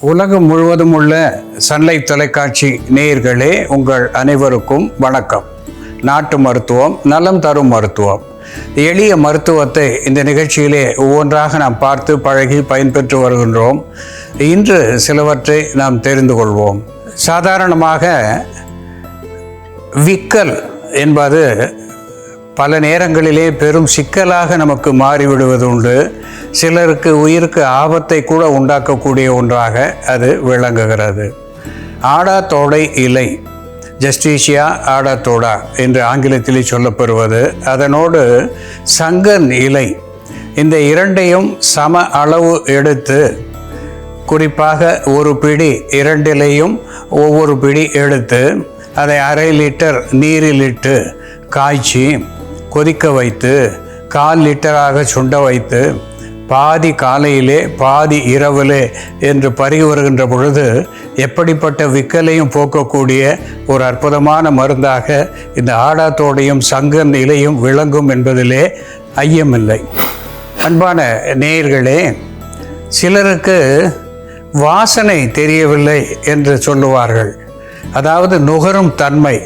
உலகம் முழுவதும் உள்ள சன்லைட் தொலைக்காட்சி நேயர்களே உங்கள் அனைவருக்கும் வணக்கம். நாட்டு மருத்துவம் நலம் தரும் மருத்துவம். எளிய மருத்துவத்தை இந்த நிகழ்ச்சியிலே ஒவ்வொன்றாக நாம் பார்த்து பழகி பயன்பெற்று வருகின்றோம். இன்று சிலவற்றை நாம் தெரிந்து கொள்வோம். சாதாரணமாக விக்கல் என்பது பல நேரங்களிலே பெரும் சிக்கலாக நமக்கு மாறிவிடுவது உண்டு சிலருக்கு உயிருக்கு ஆபத்தை கூட உண்டாக்கக்கூடிய ஒன்றாக அது விளங்குகிறது. ஆடாத்தோடை இலை ஜஸ்டிஷியா ஆடாத்தோடா என்று ஆங்கிலத்திலே சொல்லப்பெறுவது அதனோடு சங்கன் இலை இந்த இரண்டையும் சம அளவு எடுத்து குறிப்பாக ஒரு பிடி இரண்டிலையும் ஒவ்வொரு பிடி எடுத்து அதை அரை லிட்டர் நீரில் இட்டு காய்ச்சி கொதிக்க வைத்து கால் லிட்டராக சுண்ட வைத்து பாதி காலையிலே பாதி இரவிலே என்று பருகி வருகின்ற பொழுது எப்படிப்பட்ட விக்கலையும் போக்கக்கூடிய ஒரு அற்புதமான மருந்தாக இந்த ஆடாத்தோடையும் சங்கன் இலையும் விளங்கும் என்பதிலே ஐயமில்லை. அன்பான நேயர்களே சிலருக்கு வாசனை தெரியவில்லை என்று சொல்லுவார்கள். அதாவது நுகரும் தன்மை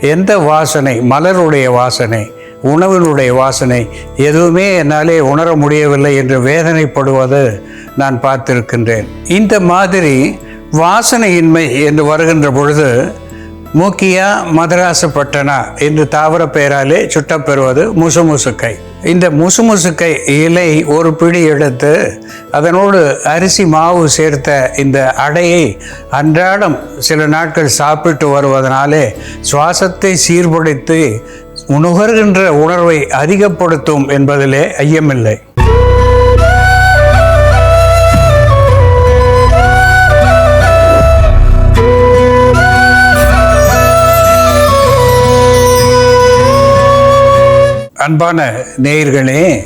எந்த வாசனை? மலருடைய வாசனை. உணவினுடைய வாசனை எதுவுமே என்னாலே உணர முடியவில்லை என்று வேதனைப்படுவது நான் பார்த்திருக்கின்றேன். இந்த மாதிரி வாசனையின்மை என்று வருகின்ற பொழுது மூக்கியா மதராசப்பட்டனா என்று தாவர பெயராலே சுட்டப்பெறுவது முசுமுசுக்கை. இந்த முசுமுசுக்கை இலை ஒரு பிடி எடுத்து அதனோடு அரிசி மாவு சேர்த்த இந்த அடையை அன்றாடம் சில நாட்கள் சாப்பிட்டு வருவதனாலே சுவாசத்தை சீர்படுத்தி நுகர்கின்ற உணர்வை அதிகப்படுத்தும் என்பதிலே ஐயமில்லை. அன்பான நேயர்களே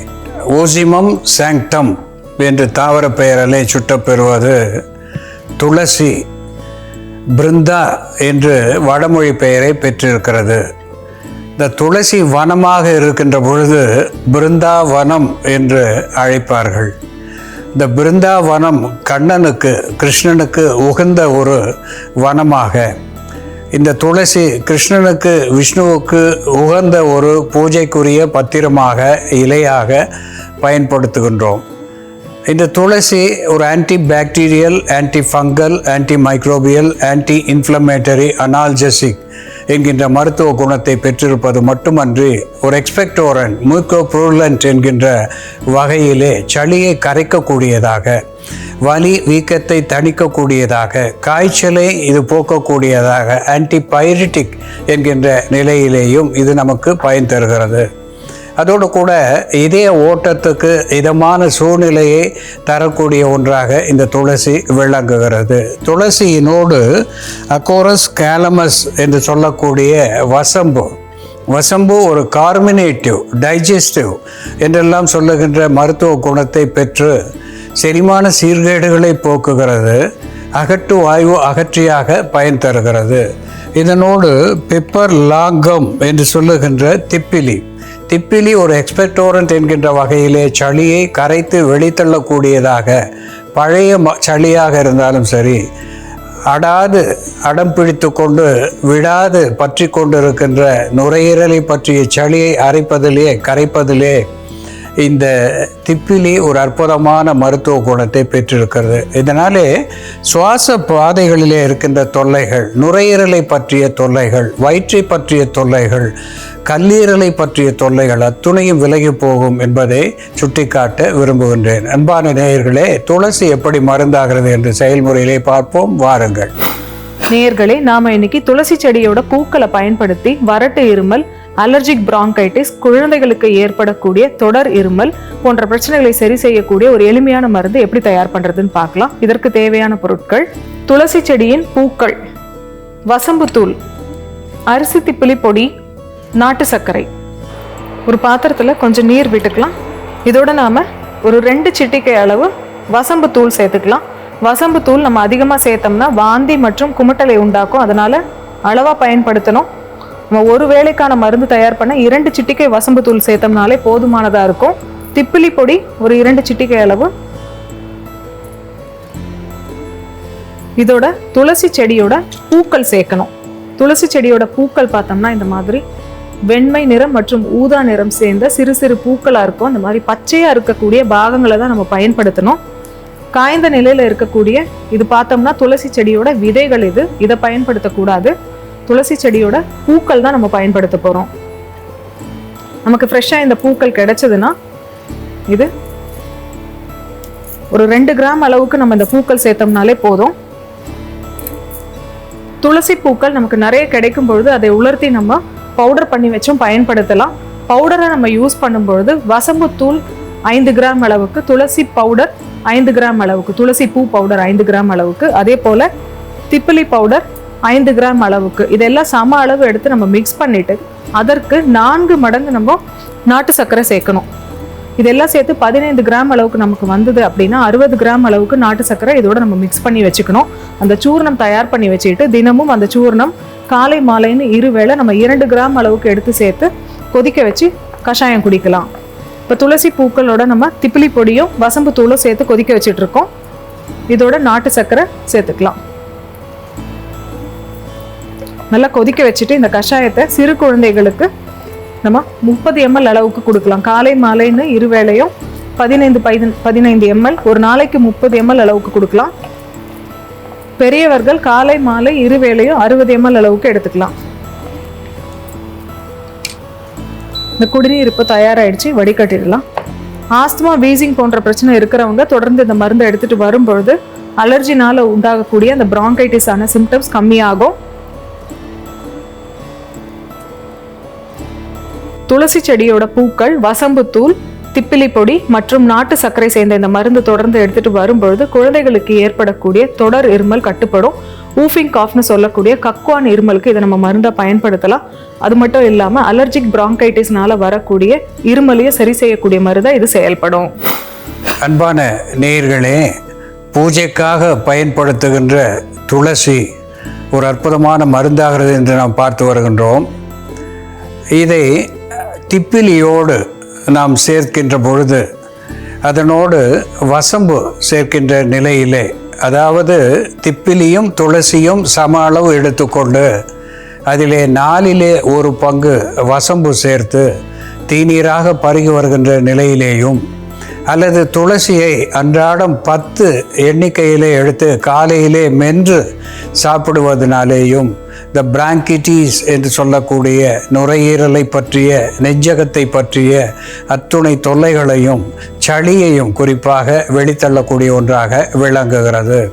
ஓசிமம் சாங்டம் என்று தாவர பெயராலே சுட்டப்பெறுவது துளசி பிருந்தா என்று வடமொழி பெயரை பெற்றிருக்கிறது. இந்த துளசி வனமாக இருக்கின்ற பொழுது பிருந்தாவனம் என்று அழைப்பார்கள். இந்த பிருந்தாவனம் கண்ணனுக்கு கிருஷ்ணனுக்கு உகந்த ஒரு வனமாக. இந்த துளசி கிருஷ்ணனுக்கு விஷ்ணுவுக்கு உகந்த ஒரு பூஜைக்குரிய பத்திரமாக இலையாக பயன்படுத்துகின்றோம். இந்த துளசி ஒரு anti bacterial anti fungal anti microbial anti inflammatory analgesic என்கின்ற மருத்துவ குணத்தை பெற்றிருப்பது மட்டுமன்றி ஒரு எக்ஸ்பெக்டோரன் மூக்கோப்ரூலண்ட் என்கின்ற வகையிலே சளியை கரைக்கக்கூடியதாக வலி வீக்கத்தை தணிக்கக்கூடியதாக காய்ச்சலை இது போக்கக்கூடியதாக ஆன்டிபைரிட்டிக் என்கின்ற நிலையிலேயும் இது நமக்கு பயன் தருகிறது. அதோடு கூட இதய ஓட்டத்துக்கு இதமான சூழ்நிலையை தரக்கூடிய ஒன்றாக இந்த துளசி விளங்குகிறது. துளசியினோடு அக்கோரஸ் கேலமஸ் என்று சொல்லக்கூடிய வசம்பு வசம்பு ஒரு கார்மினேட்டிவ் டைஜஸ்டிவ் என்றெல்லாம் சொல்லுகின்ற மருத்துவ குணத்தை பெற்று செரிமான சீர்கேடுகளை போக்குகிறது அகட்டு வாயு அகற்றியாக பயன் தருகிறது. இதனோடு பெப்பர் லாங்கம் என்று சொல்லுகின்ற திப்பிலி திப்பிலி ஒரு எக்ஸ்பெக்டோரண்ட் என்கின்ற வகையிலே சளியை கரைத்து வெளித்தள்ளக்கூடியதாக பழைய ம சளியாக இருந்தாலும் சரி அடாது அடம் பிடித்து கொண்டு விடாது பற்றி கொண்டிருக்கின்ற நுரையீரலை பற்றிய சளியை அரைப்பதிலே கரைப்பதிலே இந்த திப்பிலி ஒரு அற்புதமான மருத்துவ குணத்தை பெற்றிருக்கிறது. இதனாலே சுவாச பாதைகளிலே இருக்கின்ற தொல்லைகள் நுரையீரலை பற்றிய தொல்லைகள் வயிற்றை பற்றிய தொல்லைகள் கல்லீரலை பற்றிய தொல்லைகள் அத்துணையும் விலகி போகும் என்பதை சுட்டிக்காட்ட விரும்புகின்றேன். அன்பான நேயர்களே துளசி எப்படி மருந்தாகிறது என்று செயல்முறையிலே பார்ப்போம். வாருங்கள். நேயர்களே நாம இன்னைக்கு துளசி செடியோட பூக்களை பயன்படுத்தி வறட்டு இருமல் அலர்ஜிக் பிராங்கைட்டிஸ் குழந்தைகளுக்கு ஏற்படக்கூடிய தொடர் இருமல் போன்ற பிரச்சனைகளை சரி செய்யக்கூடிய ஒரு எளிமையான மருந்து எப்படி தயார் பண்றதுன்னு பார்க்கலாம். இதற்கு தேவையான பொருட்கள் துளசி செடியின் பூக்கள் வசம்புத்தூள் அரிசி திப்பிலி பொடி நாட்டு சர்க்கரை. ஒரு பாத்திரத்தில் கொஞ்சம் நீர் விட்டுக்கலாம். இதோட நாம ஒரு ரெண்டு சிட்டிக்கை அளவு வசம்பு தூள் சேர்த்துக்கலாம். வசம்பு தூள் நம்ம அதிகமாக சேர்த்தோம்னா வாந்தி மற்றும் குமட்டலை உண்டாக்கும். அதனால அளவாக பயன்படுத்தணும். நம்ம ஒரு வேளைக்கான மருந்து தயார் பண்ண இரண்டு சிட்டிக்கை வசம்பு தூள் சேர்த்தோம்னாலே போதுமானதாக இருக்கும். திப்பிலி பொடி ஒரு இரண்டு சிட்டிக்கை அளவு. இதோட துளசி செடியோட பூக்கள் சேர்க்கணும். துளசி செடியோட பூக்கள் பார்த்தோம்னா இந்த மாதிரி வெண்மை நிறம் மற்றும் ஊதா நிறம் சேர்ந்த சிறு சிறு பூக்களாக இருக்கும். அந்த மாதிரி பச்சையாக இருக்கக்கூடிய பாகங்களை தான் நம்ம பயன்படுத்தணும். காய்ந்த நிலையில் இருக்கக்கூடிய இது பார்த்தோம்னா துளசி செடியோட விதைகள் இது. இதை பயன்படுத்தக்கூடாது. துளசி செடியோட பூக்கள் தான் நம்ம பயன்படுத்த போறோம். நமக்கு ஃப்ரெஷ்ஷாக இந்த பூக்கள் கிடைச்சதுன்னா இது ஒரு ரெண்டு கிராம் அளவுக்கு நம்ம இந்த பூக்கள் சேர்த்தோம்னாலே போதும். துளசி பூக்கள் நமக்கு நிறைய கிடைக்கும் பொழுது அதை உலர்த்தி நம்ம பவுடர் பண்ணி வச்சும் பயன்படுத்தலாம். பவுடரை நம்ம யூஸ் பண்ணும்பொழுது வசம்பு தூள் ஐந்து கிராம் அளவுக்கு துளசி பவுடர் ஐந்து கிராம் அளவுக்கு துளசி பூ பவுடர் ஐந்து கிராம் அளவுக்கு அதே போல திப்பிலி பவுடர் ஐந்து கிராம் அளவுக்கு. இதெல்லாம் சம அளவு எடுத்து நம்ம மிக்ஸ் பண்ணிவிட்டு அதற்கு நான்கு மடங்கு நம்ம நாட்டு சர்க்கரை சேர்க்கணும். இதெல்லாம் சேர்த்து பதினைந்து கிராம் அளவுக்கு நமக்கு வந்தது அப்படின்னா அறுபது கிராம் அளவுக்கு நாட்டு சர்க்கரை இதோட நம்ம மிக்ஸ் பண்ணி வச்சுக்கணும். அந்த சூர்ணம் தயார் பண்ணி வச்சுக்கிட்டு தினமும் அந்த சூர்ணம் காலை மாலைன்னு இருவேளை நம்ம இரண்டு கிராம் அளவுக்கு எடுத்து சேர்த்து கொதிக்க வச்சு கஷாயம் குடிக்கலாம். இப்போ துளசி பூக்களோட நம்ம திப்பிலி பொடியும் வசம்பு தூளும் சேர்த்து கொதிக்க வச்சுட்டு இருக்கோம். இதோட நாட்டு சர்க்கரை சேர்த்துக்கலாம். நல்லா கொதிக்க வச்சுட்டு இந்த கஷாயத்தை சிறு குழந்தைகளுக்கு நம்ம முப்பது எம்எல் அளவுக்கு கொடுக்கலாம். காலை மாலைன்னு இருவேளையும் பதினைந்து பதின பதினைந்து எம்எல் ஒரு நாளைக்கு முப்பது எம்எல் அளவுக்கு கொடுக்கலாம். பெரியவர்கள் காலை மாலை இரு வேளையும் அறுபது எம்எல் அளவுக்கு எடுத்துக்கலாம். இந்த குடிநீர் இப்போ தயாராகிடுச்சு வடிகட்டிடலாம். ஆஸ்துமா வீசிங் போன்ற பிரச்சனை இருக்கிறவங்க தொடர்ந்து இந்த மருந்தை எடுத்துட்டு வரும்பொழுது அலர்ஜினால உண்டாகக்கூடிய அந்த bronchitis ஆன சிம்டம்ஸ் கம்மியாகும். துளசி செடியோட பூக்கள் வசம்புத்தூள் திப்பிலி பொடி மற்றும் நாட்டு சர்க்கரை சேர்ந்த இந்த மருந்து தொடர்ந்து எடுத்துட்டு வரும்பொழுது குழந்தைகளுக்கு ஏற்படக்கூடிய தொடர் இருமல் கட்டுப்படும். ஊஃபிங் காஃப்னு சொல்லக்கூடிய கக்குவான் இருமலுக்கு இதை நம்ம மருந்தை பயன்படுத்தலாம். அது மட்டும் இல்லாமல் அலர்ஜிக் பிராங்கைட்டிஸ்னால வரக்கூடிய இருமலையை சரி செய்யக்கூடிய மருந்தாக இது செயல்படும். அன்பான நேயர்களே பூஜைக்காக பயன்படுத்துகின்ற துளசி ஒரு அற்புதமான மருந்தாகிறது என்று நாம் பார்த்து வருகின்றோம். இதை திப்பிலியோடு நாம் சேர்க்கின்ற பொழுது அதனோடு வசம்பு சேர்க்கின்ற நிலையிலே அதாவது திப்பிலியும் துளசியும் சம அளவு எடுத்துக்கொண்டு அதிலே நாலிலே ஒரு பங்கு வசம்பு சேர்த்து தீநீராக பருகி வருகின்ற நிலையிலேயும் அல்லது துளசியை அன்றாடம் பத்து எண்ணிக்கையிலே எடுத்து காலையிலே மென்று சாப்பிடுவதனாலேயும் த பிராங்கிட்டிஸ் என்று சொல்லக்கூடிய நுரையீரலை பற்றிய நெஞ்சகத்தை பற்றிய அத்துணை தொல்லைகளையும் சளியையும் குறிப்பாக வெளித்தள்ளக்கூடிய ஒன்றாக விளங்குகிறது.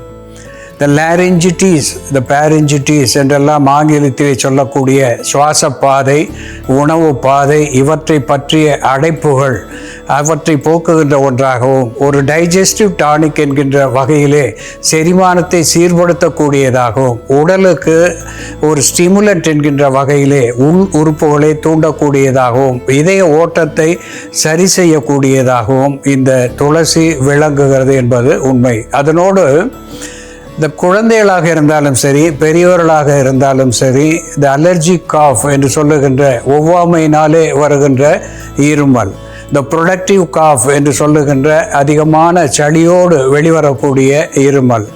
த லேரிஞ்சிட்டிஸ் த பேரிஞ்சிட்டிஸ் என்றெல்லாம் ஆங்கிலத்திலே சொல்லக்கூடிய சுவாச பாதை உணவு பாதை இவற்றை பற்றிய அடைப்புகள் அவற்றை போக்குகின்ற ஒன்றாகவும் ஒரு டைஜஸ்டிவ் டானிக் என்கின்ற வகையிலே செரிமானத்தை சீர்படுத்தக்கூடியதாகவும் உடலுக்கு ஒரு ஸ்டிமுலண்ட் என்கின்ற வகையிலே உள் உறுப்புகளை தூண்டக்கூடியதாகவும் இதய ஓட்டத்தை சரி செய்யக்கூடியதாகவும் இந்த துளசி விளங்குகிறது என்பது உண்மை. அதனோடு இந்த குழந்தைகளாக இருந்தாலும் சரி பெரியவர்களாக இருந்தாலும் சரி இந்த அலர்ஜி காஃப் என்று சொல்லுகின்ற ஒவ்வாமையினாலே வருகின்ற இருமல் இந்த ப்ரொடக்டிவ் காஃப் என்று சொல்லுகின்ற அதிகமான சளியோடு வெளிவரக்கூடிய இருமல்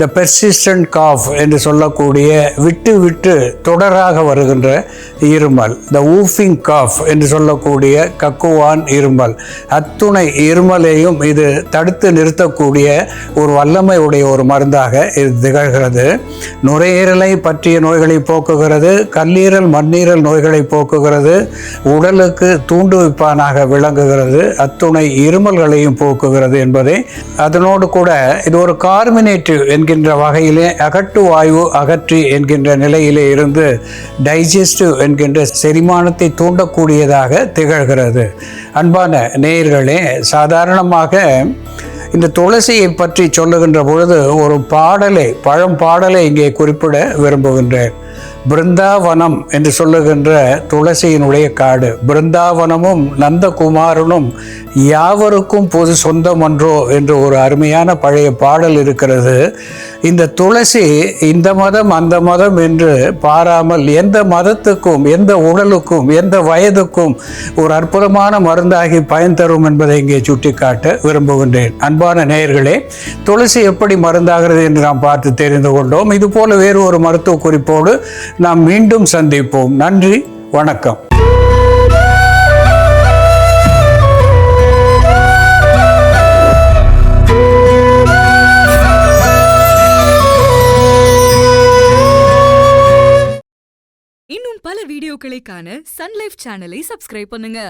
த பெர்சிஸ்டன்ட் காஃப் என்று சொல்லக்கூடிய விட்டு விட்டு தொடராக வருகின்ற இருமல். த ஊஃபிங் காஃப் என்று சொல்லக்கூடிய கக்குவான் இருமல். அத்துணை இருமலையும் இது தடுத்து நிறுத்தக்கூடிய ஒரு வல்லமை உடைய ஒரு மருந்தாக இது திகழ்கிறது. நுரையீரலை பற்றிய நோய்களை போக்குகிறது கல்லீரல் மண்ணீரல் நோய்களை போக்குகிறது உடலுக்கு தூண்டுவிப்பானாக விளங்குகிறது அத்துணை இருமல்களையும் போக்குகிறது என்பதை அதனோடு கூட இது ஒரு கார்மினேட்டிவ் என்கின்ற வகையிலே அகட்டு வாயு அகற்றி என்கின்ற நிலையிலே இருந்து டைஜஸ்டிவ் என்கின்ற செரிமானத்தை தூண்டக்கூடியதாக திகழ்கிறது. அன்பான நேயர்களே சாதாரணமாக இந்த துளசியை பற்றி சொல்லுகின்ற பொழுது ஒரு பாடலை பழம் பாடலை இங்கே குறிப்பிட விரும்புகின்றேன். பிருந்தாவனம் என்று சொல்லுகின்ற துளசியினுடைய காடு. பிருந்தாவனமும் நந்தகுமாரனும் யாவருக்கும் பொது சொந்தம் ஒன்றோ என்று ஒரு அருமையான பழைய பாடல் இருக்கிறது. இந்த துளசி இந்த மதம் அந்த மதம் என்று பாராமல் எந்த மதத்துக்கும் எந்த உடலுக்கும் எந்த வயதுக்கும் ஒரு அற்புதமான மருந்தாகி பயன் தரும் என்பதை இங்கே சுட்டிக்காட்ட விரும்புகின்றேன். அன்பான நேயர்களே துளசி எப்படி மருந்தாகிறது என்று நாம் பார்த்து தெரிந்து கொண்டோம். இதுபோல வேறு ஒரு மருத்துவ குறிப்போடு நாம் மீண்டும் சந்திப்போம். நன்றி வணக்கம். இன்னும் பல வீடியோக்களை காண சன்லைஃப் சேனலை சப்ஸ்கிரைப் பண்ணுங்க.